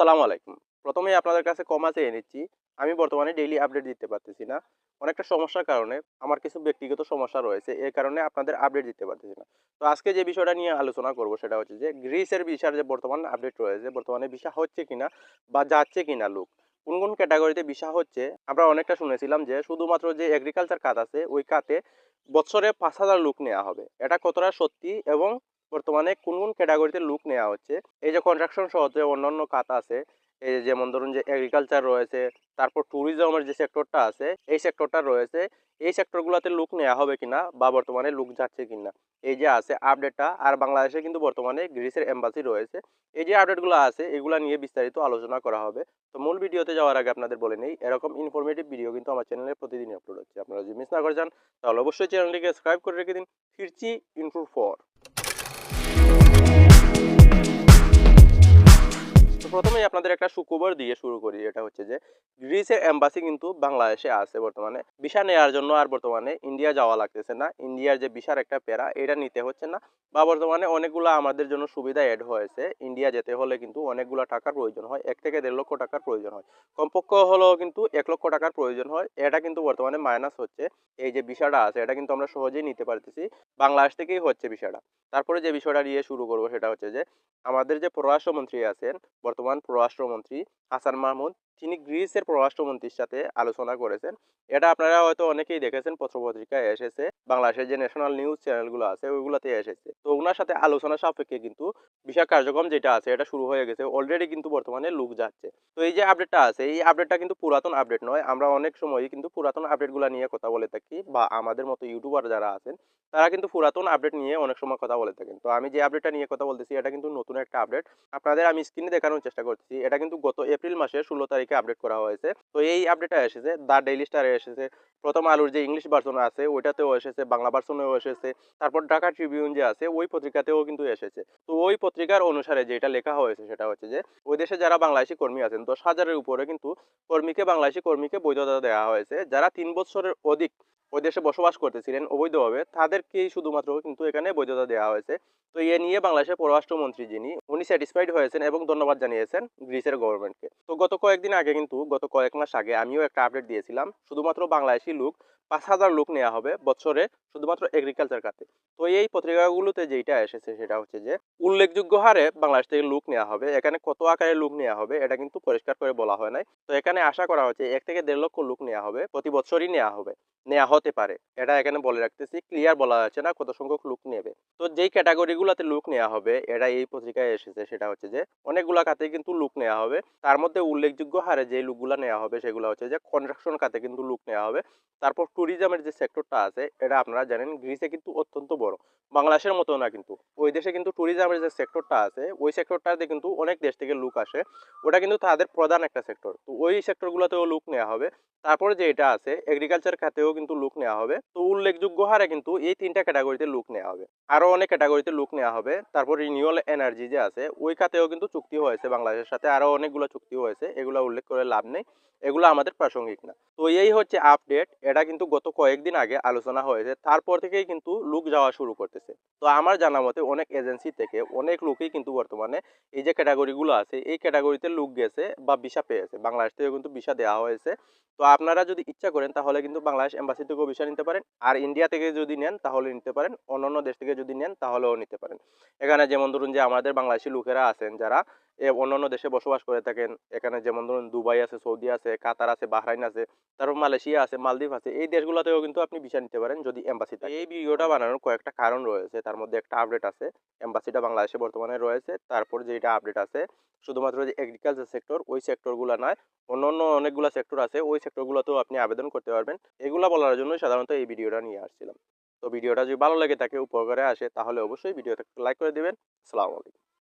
আসসালামু আলাইকুম। প্রথমেই আপনাদের কাছে ক্ষমা চেয়ে নিচ্ছি, আমি বর্তমানে ডেইলি আপডেট দিতে পারতেছি না। অনেকটা সমস্যার কারণে আমার কিছু ব্যক্তিগত সমস্যা রয়েছে এই কারণে আপনাদের আপডেট দিতে পারতেছি না। তো আজকে যে বিষয়টা নিয়ে আলোচনা করব সেটা হচ্ছে যে, গ্রিসের ভিসার যে বর্তমান আপডেট রয়েছে, বর্তমানে ভিসা হচ্ছে কিনা বা যাচ্ছে কিনা লোক কোন কোন ক্যাটাগরিতে ভিসা হচ্ছে, আমরা অনেকটা শুনেছিলাম যে, শুধুমাত্র যে এগ্রিকালচার খাত আছে, ওই কাতে বছরে পাঁচ হাজার লোক নেওয়া হবে। এটা কতটা সত্যি এবং বর্তমানে কোন কোন ক্যাটাগরিতে লুক নেওয়া হচ্ছে? এই যে কনস্ট্রাকশন সহ যে অন্যান্য খাত আছে, এই যেমন ধরুন যে এগ্রিকালচার রয়েছে, তারপর ট্যুরিজমের যে সেক্টরটা আছে, এই সেক্টরটা রয়েছে, এই সেক্টরগুলোতে লুক নেওয়া হবে কিনা বা বর্তমানে লুক যাচ্ছে কিনা? এই যে আছে আপডেটটা আর বাংলাদেশে কিন্তু বর্তমানে গ্রিসের এম্বাসি রয়েছে। এই যে আপডেটগুলো আছে, এগুলো নিয়ে বিস্তারিত আলোচনা করা হবে। তো মূল ভিডিওতে যাওয়ার আগে আপনাদের বলে নেই, এরকম ইনফরমেটিভ ভিডিও কিন্তু আমার চ্যানেলে প্রতিদিন আপলোড হচ্ছে। আপনারা যদি মিস না করে যান, তাহলে অবশ্যই চ্যানেলটিকে সাবস্ক্রাইব করে রেখে দিন। ফিরছি ইনফোর ফর প্রথমেই আপনাদের একটা সুখবর দিয়ে শুরু করি। এটা হচ্ছে যে, গ্রিসের এম্বাসি কিন্তু বাংলাদেশে আছে বর্তমানে। ভিসা নেওয়ার জন্য আর বর্তমানে ইন্ডিয়া যাওয়া লাগতেছে না। ইন্ডিয়ার যে ভিসার একটা প্যারা, এটা নিতে হচ্ছে না। বা বর্তমানে অনেকগুলো আমাদের জন্য সুবিধা অ্যাড হয়েছে। ইন্ডিয়া যেতে হলে কিন্তু অনেকগুলো টাকার প্রয়োজন হয়। এক থেকে দেড় লক্ষ টাকার প্রয়োজন হয়। কমপক্ষ হলেও কিন্তু এক লক্ষ টাকার প্রয়োজন হয়। এটা কিন্তু বর্তমানে মাইনাস হচ্ছে। এই যে ভিসাটা আছে, এটা কিন্তু আমরা সহজেই নিতে পারতেছি। বাংলাদেশ থেকেই হচ্ছে ভিসাটা। তারপরে যে বিষয়টা নিয়ে শুরু করব সেটা হচ্ছে যে, আমাদের যে পররাষ্ট্রমন্ত্রী আছেন, বর্তমান পররাষ্ট্রমন্ত্রী হাসান মাহমুদ তিনি গ্রিসের পররাষ্ট্রমন্ত্রীর সাথে আলোচনা করেছেন, এটা আপনারা হয়তো অনেকেই দেখেছেন, পত্রপত্রিকায় এসেছে, বাংলাদেশের যে ন্যাশনাল নিউজ চ্যানেলগুলো আছে, ওইগুলোতে এসেছে। তো ওনার সাথে আলোচনা সাপেক্ষে কিন্তু বিশাল কার্যক্রম যেটা আছে, এটা শুরু হয়ে গেছে অলরেডি কিন্তু বর্তমানে লুক যাচ্ছে। তো এই যে আপডেটটা আছে, এই আপডেটটা কিন্তু পুরাতন আপডেট নয়, আমরা অনেক সময়ই কিন্তু পুরাতন আপডেটগুলো নিয়ে কথা বলে থাকি, বা আমাদের মতো ইউটিউবার যারা আছেন, তারা কিন্তু পুরাতন আপডেট নিয়ে অনেক সময় কথা বলে থাকেন। তো আমি যে আপডেটটা নিয়ে কথা বলতেছি, এটা কিন্তু নতুন একটা আপডেট আপনাদের আমি স্ক্রিনে দেখানোর চেষ্টা করতেছি, এটা কিন্তু গত এপ্রিল মাসের ষোলো তারিখে আপডেট করা হয়েছে। তো এই আপডেটটা এসেছে দ্য ডেইলি স্টারে এসেছে, প্রথম আলুর যে ইংলিশ ভার্সন আছে, ওইটাতেও এসেছে, বাংলা ভার্সনেও এসেছে, তারপর ঢাকা ট্রিবিউন যে আছে, ওই পত্রিকাতেও কিন্তু এসেছে। তো ওই পত্রিকার অনুসারে যেটা লেখা হয়েছে সেটা হচ্ছে যে, ওই দেশে যারা বাংলাদেশি কর্মী আছেন, দশ হাজারের উপরে কিন্তু কর্মীকে বাংলাদেশি কর্মীকে বৈধতা দেওয়া হয়েছে। যারা তিন বছরের অধিক ওই দেশে বসবাস করতেছিলেন অবৈধভাবে, তাদেরকেই শুধুমাত্র কিন্তু এখানে বৈধতা দেওয়া হয়েছে। তো এ নিয়ে বাংলাদেশের পররাষ্ট্রমন্ত্রী যিনি, উনি স্যাটিসফাইড হয়েছেন এবং ধন্যবাদ জানিয়েছেন গ্রিসের গভর্নমেন্টকে তো গত কয়েকদিন আগে কিন্তু, গত কয়েক মাস আগে আমিও একটা আপডেট দিয়েছিলাম। শুধুমাত্র বাংলাদেশি লোক পাঁচ হাজার লোক নেওয়া হবে বছরে শুধুমাত্র এগ্রিকালচার খাতে তো এই পত্রিকাগুলোতে যেটা এসেছে সেটা হচ্ছে যে, উল্লেখযোগ্য হারে বাংলাদেশ থেকে লোক নেওয়া হবে। এখানে কত আকারে লোক নেওয়া হবে এটা কিন্তু পরিষ্কার করে বলা হয় নাই। তো এখানে আশা করা হচ্ছে এক থেকে দেড় লক্ষ লোক নেওয়া হবে, প্রতি বছরই নেওয়া হবে। নেওয়া হতে পারে। এটা এখানে বলে রাখতেছি ক্লিয়ার বলা যাচ্ছে না কত সংখ্যক লোক নেবে। তো যেই ক্যাটাগরিগুলোতে লোক নেওয়া হবে, এটা এই পত্রিকায় এসেছে, সেটা হচ্ছে যে, অনেকগুলা খাতে কিন্তু লোক নেওয়া হবে। তার মধ্যে উল্লেখযোগ্য হারে যে লোকগুলো নেওয়া হবে, সেগুলো হচ্ছে যে কনস্ট্রাকশন খাতে কিন্তু লোক নেওয়া হবে। তারপর ট্যুরিজমের যে সেক্টরটা আছে, এটা আপনারা জানেন গ্রিসে কিন্তু অত্যন্ত বড়। বাংলাদেশের মতো না কিন্তু। ওই দেশে কিন্তু ট্যুরিজমের যে সেক্টরটা আছে, ওই সেক্টরটাতে কিন্তু অনেক দেশ থেকে লোক আসে। ওটা কিন্তু তাদের প্রধান একটা সেক্টর তো ওই সেক্টরগুলোতেও লোক নেওয়া হবে। তারপরে যে এটা আছে এগ্রিকালচার খাতেও কিন্তু লোক নেওয়া হবে। তো উল্লেখযোগ্য হারে কিন্তু এই তিনটা ক্যাটাগরিতে লোক নেওয়া হবে। আরও অনেক ক্যাটাগরিতে লোক নেওয়া হবে। তারপর রিনিউয়াল এনার্জি যে আছে, ওই খাতেও কিন্তু চুক্তি হয়েছে বাংলাদেশের সাথে। আরও অনেকগুলো চুক্তি হয়েছে। এগুলো উল্লেখ করে লাভ নেই। এগুলো আমাদের প্রাসঙ্গিক না। তো এই হচ্ছে আপডেট এটা কিন্তু গত কয়েকদিন আগে আলোচনা হয়েছে, তারপর থেকেই কিন্তু লোক যাওয়া শুরু করতেছে। তো আমার জানা মতে অনেক এজেন্সি থেকে অনেক লোকই কিন্তু বর্তমানে এই যে ক্যাটাগরিগুলো আছে, এই ক্যাটাগরিতে লোক গেছে বা ভিসা পেয়েছে। বাংলাদেশ থেকে কিন্তু ভিসা দেওয়া হয়েছে। তো আপনারা যদি ইচ্ছা করেন তাহলে কিন্তু বাংলাদেশ এম্বাসি থেকেও ভিসা নিতে পারেন। আর ইন্ডিয়া থেকে যদি নেন তাহলে নিতে পারেন। অন্যান্য দেশ থেকে যদি নেন তাহলেও নিতে পারেন। এখানে যেমন ধরুন যে আমাদের বাংলাদেশি লোকেরা আছেন যারা অন্যান্য দেশে বসবাস করে থাকেন। এখানে যেমন ধরুন দুবাই আছে, সৌদি আছে, কাতার আছে, বাহরাইন আছে, তারপর মালয়েশিয়া আছে, মালদ্বীপ আছে, এই দেশগুলোতেও কিন্তু আপনি ভিসা নিতে পারেন যদি এম্বাসি থাকে। এই ভিডিওটা বানানোর কয়েকটা কারণ রয়েছে, তার মধ্যে একটা আপডেট আছে, এম্বাসিটা বাংলাদেশে বর্তমানে রয়েছে, তারপর যেটা আপডেট আছে, শুধুমাত্র যে এগ্রিকালচার সেক্টর ওই সেক্টরগুলো নয় অন্য অন্য অনেকগুলো সেক্টর আছে, ওই সেক্টরগুলোতেও আপনি আবেদন করতে পারবেন। এগুলো বলার জন্য সাধারণত এই ভিডিওটা নিয়ে আসছিলাম। তো ভিডিওটা যদি ভালো লাগে তাকে উপকারে আসে, তাহলে অবশ্যই ভিডিওটা লাইক করে দিবেন। আসসালামু আলাইকুম।